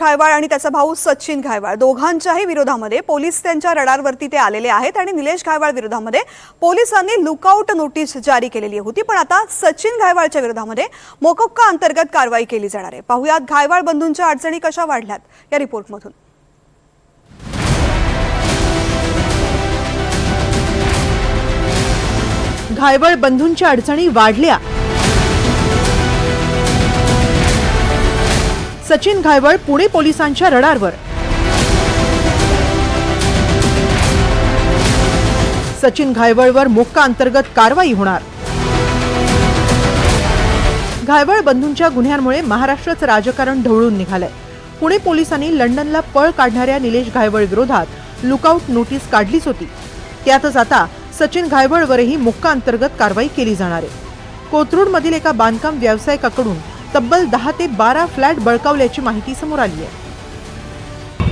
घायवाळ आणि त्याचा भाऊ सचिन घायवाळ. दोघांच्याही विरोधामध्ये पोलीस त्यांच्या रडारवरती ते आलेले आहेत आणि निलेश घायवाळ विरोधामध्ये पोलिसांनी लुकआउट नोटीस जारी केलेली होती. पण आता सचिन घायवाळच्या विरोधामध्ये मोकोक्का अंतर्गत कारवाई केली जाणार आहे. पाहुयात घायवाळ बंधूंच्या अडचणी कशा वाढल्यात या रिपोर्टमधून. घायवळ बंधूंच्या अडचणी वाढल्या. सचिन घायवळ पुणे पोलिसांच्या रडारवर. सचिन घायवळवर मोक्का अंतर्गत कारवाई होणार. घायवळ बंधूंच्या गुन्ह्यांमुळे महाराष्ट्राचं राजकारण ढवळून निघालंय. पुणे पोलिसांनी लंडनला पळ काढणाऱ्या निलेश घायवळ विरोधात लुकआउट नोटीस काढलीच होती. त्यातच आता सचिन घायवळवरही मोक्का अंतर्गत कारवाई केली जाणार आहे. कोथरूडमधील एका बांधकाम व्यावसायिकाकडून तब्बल दहा ते बारा फ्लॅट बळकावल्याची माहिती समोर आली आहे.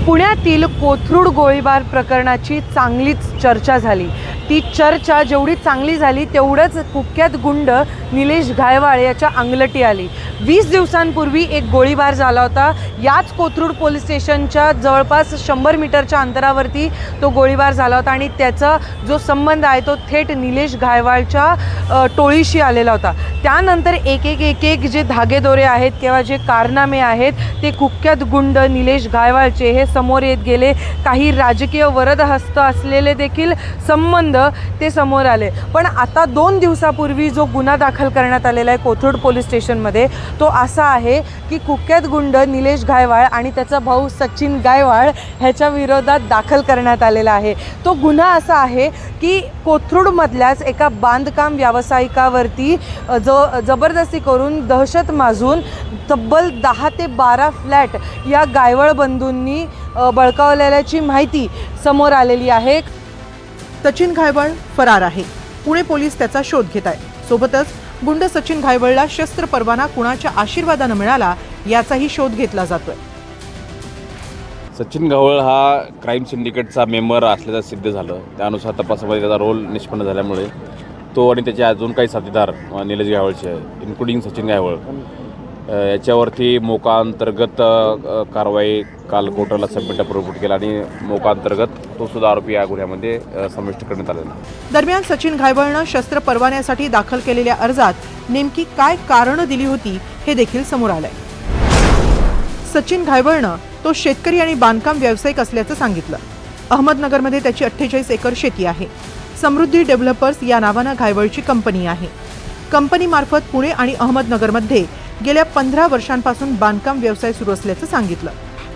पुण्यातील कोथरूड गोळीबार प्रकरणाची चांगलीच चर्चा झाली. ती चर्चा जेवढी चांगली झाली तेवढंच कुख्यात गुंड निलेश घायवाळ याच्या अंगलटी आली. वीस दिवसांपूर्वी एक गोळीबार झाला होता. याच कोथरूड पोलीस स्टेशनच्या जवळपास शंभर मीटरच्या अंतरावरती तो गोळीबार झाला होता आणि त्याचा जो संबंध आहे तो थेट निलेश घायवाळच्या टोळीशी आलेला होता. त्यानंतर एक एक एक एक जे धागेदोरे आहेत किंवा जे कारनामे आहेत ते कुख्यात गुंड निलेश घायवाळचे हे समोर येत गेले. काही राजकीय वरदहस्त असलेले देखील संबंध ते समोर आले. पण आता दोन दिवसापूर्वी जो गुन्हा दाखल करण्यात आलेला आहे कोथरूड पोलीस स्टेशनमध्ये तो असा आहे की कुख्यात गुंड निलेश गायवाळ आणि त्याचा भाऊ सचिन गायवाळ ह्याच्या विरोधात दाखल करण्यात आलेला आहे. तो गुन्हा असा आहे की कोथरूडमधल्याच एका बांधकाम व्यावसायिकावरती ज जबरदस्ती करून दहशत माजून तब्बल दहा ते बारा फ्लॅट या गायवळ बंधूंनी बळकावलेल्याची माहिती समोर आलेली आहे. सचिन घायवळ फरार आहे. पुणे पोलीस त्याचा शोध घेत आहेत सोबतच गुंड सचिन घायवळला शस्त्र परवाना कुणाच्या आशीर्वादानं मिळाला याचाही शोध घेतला जातोय. सचिन घावळ हा क्राईम सिंडिकेटचा मेंबर असल्याचं सिद्ध झालं. त्यानुसार तपासामध्ये त्याचा रोल निष्पन्न झाल्यामुळे तो आणि त्याचे अजून काही साथीदार निलेश गायवळचे आहे इन्क्लुडिंग सचिन गायवळ याच्यावरती मोकांतर्गत कारवाई काल कोर्टाला सबमिट रिपोर्ट केला आणि मोकाअंतर्गत तो सुद्धा आरोपी या गुन्ह्यामध्ये समाविष्ट करण्यात आलेला दरम्यान सचिन घायवळनं शस्त्र परवान्यासाठी दाखल केलेल्या अर्जात नेमकी काय कारणं दिली होती हे देखील समोर आलंय. सचिन घायवळनं तो शेतकरी आणि बांधकाम व्यावसायिक असल्याचं सांगितलं. अहमदनगरमध्ये त्याची अठ्ठेचाळीस एकर शेती आहे. समृद्धी डेव्हलपर्स या नावानं घायवळची कंपनी आहे. कंपनीमार्फत पुणे आणि अहमदनगरमध्ये गेल्या पंधरा वर्षांपासून बांधकाम व्यवसाय सुरू असल्याचं सांगितलं.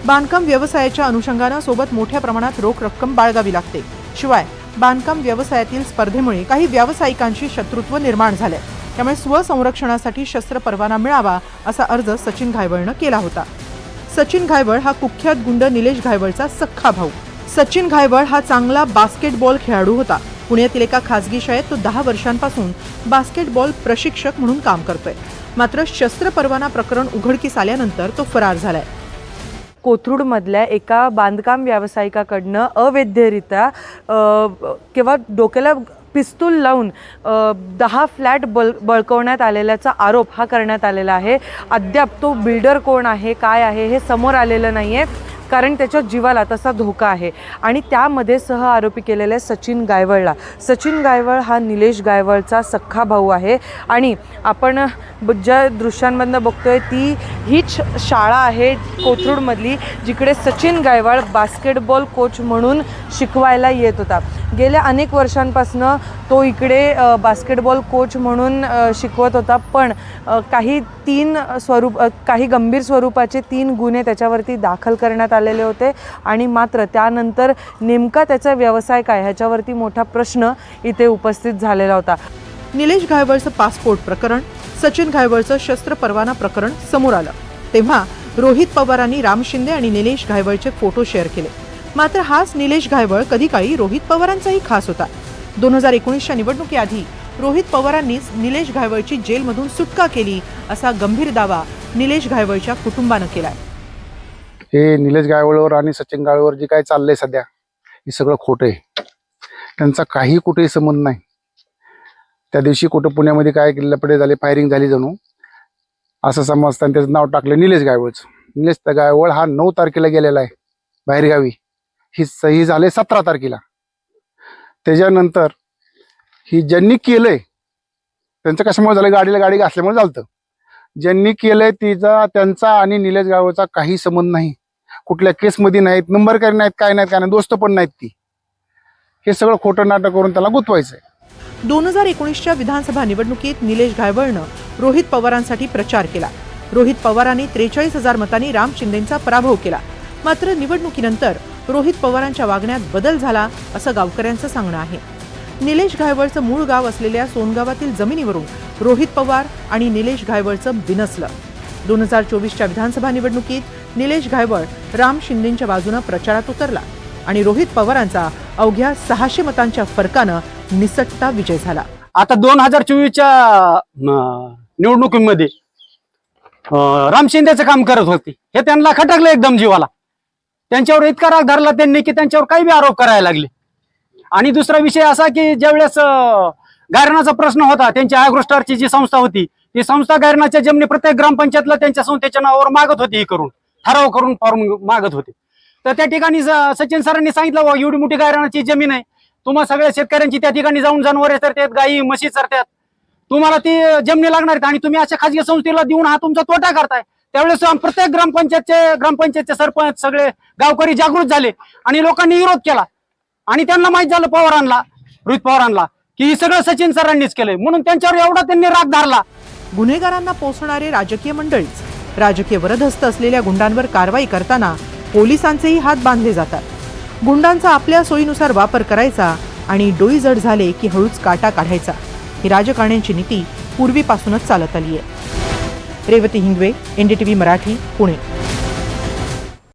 बांधकाम व्यवसायाच्या अनुषंगानं सोबत मोठ्या प्रमाणात रोख रक्कम बाळगावी लागते. शिवाय बांधकाम व्यवसायातील स्पर्धेमुळे काही व्यावसायिकांशी शत्रुत्व निर्माण झाले त्यामुळे स्वसंरक्षणासाठी शस्त्र परवाना मिळावा असा अर्ज सचिन घायवळनं केला होता. सचिन घायवळ हा कुख्यात गुंड निलेश घायवळचा सख्खा भाऊ. सचिन घायवळ हा चांगला बास्केटबॉल खेळाडू होता. पुण्यातील एका खासगी शाळेत तो दहा वर्षांपासून बास्केटबॉल प्रशिक्षक म्हणून काम करतोय. मात्र शस्त्र परवाना प्रकरण उघडकीस आल्यानंतर तो फरार झालाय. कोथरूडमधल्या एका बांधकाम व्यावसायिकाकडनं अवैधरित्या किंवा डोक्याला पिस्तूल लावून दहा फ्लॅट बल बळकवण्यात आलेल्याचा आरोप हा करण्यात आलेला आहे. अद्याप तो बिल्डर कोण आहे काय आहे हे समोर आलेलं नाही आहे कारण त्याच्या जीवाला तसा धोका आहे. आणि त्यामध्ये सह आरोपी केलेल्या सचिन गायवळला. सचिन गायवळ हा निलेश गायवळचा सख्खा भाऊ आहे. आणि आपण ज्या दृश्यांमधनं बघतोय ती हीच शाळा आहे कोथरूडमधली जिकडे सचिन गायवळ बास्केटबॉल कोच म्हणून शिकवायला येत होता. गेल्या अनेक वर्षांपासनं तो इकडे बास्केटबॉल कोच म्हणून शिकवत होता. पण काही तीन स्वरूप काही गंभीर स्वरूपाचे तीन गुन्हे त्याच्यावरती दाखल करण्यात आले आलेले होते. आणि मात्र त्यानंतर नेमका त्याचा व्यवसाय काय? ह्याच्यावरती मोठा प्रश्न इथे उपस्थित झालेला होता. निलेश घायवळचं पासपोर्ट प्रकरण सचिन घायवळचं शस्त्र परवाना प्रकरण समोर आलं. तेव्हा रोहित पवारांनी राम शिंदे आणि निलेश घायवळचे फोटो शेअर केले. मात्र हाच निलेश घायवळ कधी काळी रोहित पवारांचाही खास होता. दोन हजार एकोणीसच्या निवडणुकीआधी रोहित पवारांनीच निलेश घायवळची जेलमधून सुटका केली असा गंभीर दावा निलेश घायवळच्या कुटुंबानं केलाय. हे निलेश गायवळवर आणि सचिन गायवळवर जे काय चाललंय सध्या हे सगळं खोटं आहे. त्यांचा काही कुठेही संबंध नाही. त्या दिवशी कुठं पुण्यामध्ये काय लपडे झाले फायरिंग झाली जणू असं समजताना त्याचं नाव टाकलं निलेश गायवळचं. निलेश गायवळ हा नऊ तारखेला गेलेला आहे बाहेरगावी. ही सही झाले सतरा तारखेला. त्याच्यानंतर ही ज्यांनी केलंय त्यांचं कशामुळे झालं? गाडीला गाडी घासल्यामुळे झालं ज्यांनी केलंय तिचा त्यांचा आणि निलेश गावचा काही संबंध नाही. कुठल्या केसमध्ये नाहीत नंबर काही नाहीत काय नाहीत काय नाही दोस्त पण नाहीत ती. हे सगळं खोटं नाटक करून त्याला गुंतवायचंय. दोन हजार एकोणीसच्या विधानसभा निवडणुकीत निलेश घायवळनं रोहित पवारांसाठी प्रचार केला. रोहित पवारांनी त्रेचाळीस हजार मतांनी राम शिंदेचा पराभव केला. मात्र निवडणुकीनंतर रोहित पवारांच्या वागण्यात बदल झाला असं गावकऱ्यांचं सांगणं आहे. निलेश घायवळचं मूळ गाव असलेल्या सोनगावातील जमिनीवरून रोहित पवार आणि निलेश घायवळचं बिनसलं. दोन हजार चोवीसच्या विधानसभा निवडणुकीत निलेश गायबळ राम शिंदेच्या बाजूनं प्रचारात उतरला आणि रोहित पवारांचा अवघ्या सहाशे मतांच्या फरकानं निसटता विजय झाला. आता दोन हजार चोवीसच्या निवडणुकीमध्ये राम शिंदेचं काम करत होते. हे त्यांना खटकलं एकदम जीवाला. त्यांच्यावर इतका राग धरला त्यांनी की त्यांच्यावर काही बी आरोप करायला लागले. आणि दुसरा विषय असा की ज्यावेळेस गायरणाचा प्रश्न होता त्यांची आयग्रोस्टारची जी संस्था होती ती संस्था गायरनाच्या जमिनी प्रत्येक ग्रामपंचायतला त्यांच्या संस्थेच्या नावावर मागत होती ही करून ठराव करून फॉर्म मागत होते. तर त्या ठिकाणी सचिन सरांनी सांगितलं "वा, एवढी मोठी गायरानाची जमीन आहे. तुम्हा सगळ्या शेतकऱ्यांची त्या ठिकाणी जाऊन जनावरे चरतात गायी म्हशी चरतात. तुम्हाला ती जमिनी लागणार आहेत आणि तुम्ही अशा खाजगी संस्थेला देऊन हा तुमचा तोटा करताय. त्यावेळेस प्रत्येक ग्रामपंचायतचे ग्रामपंचायतचे सरपंच सगळे गावकरी जागृत झाले आणि लोकांनी विरोध केला. आणि त्यांना माहीत झालं पवारांना रोहित पवारांना की हे सगळं सचिन सरांनीच केलंय. म्हणून त्यांच्यावर एवढा त्यांनी राग धरला. गुन्हेगारांना पोचणारे राजकीय मंडळीच राजकीय वरदहस्त असलेल्या गुंडांवर कारवाई करताना पोलिसांचेही हात बांधले जातात. गुंडांचा आपल्या सोयीनुसार वापर करायचा आणि डोई जड झाले की हळूच काटा काढायचा. ही राजकारण्यांची नीती पूर्वीपासूनच चालत आली आहे रेवती हिंगवे एनडीटीव्ही मराठी पुणे.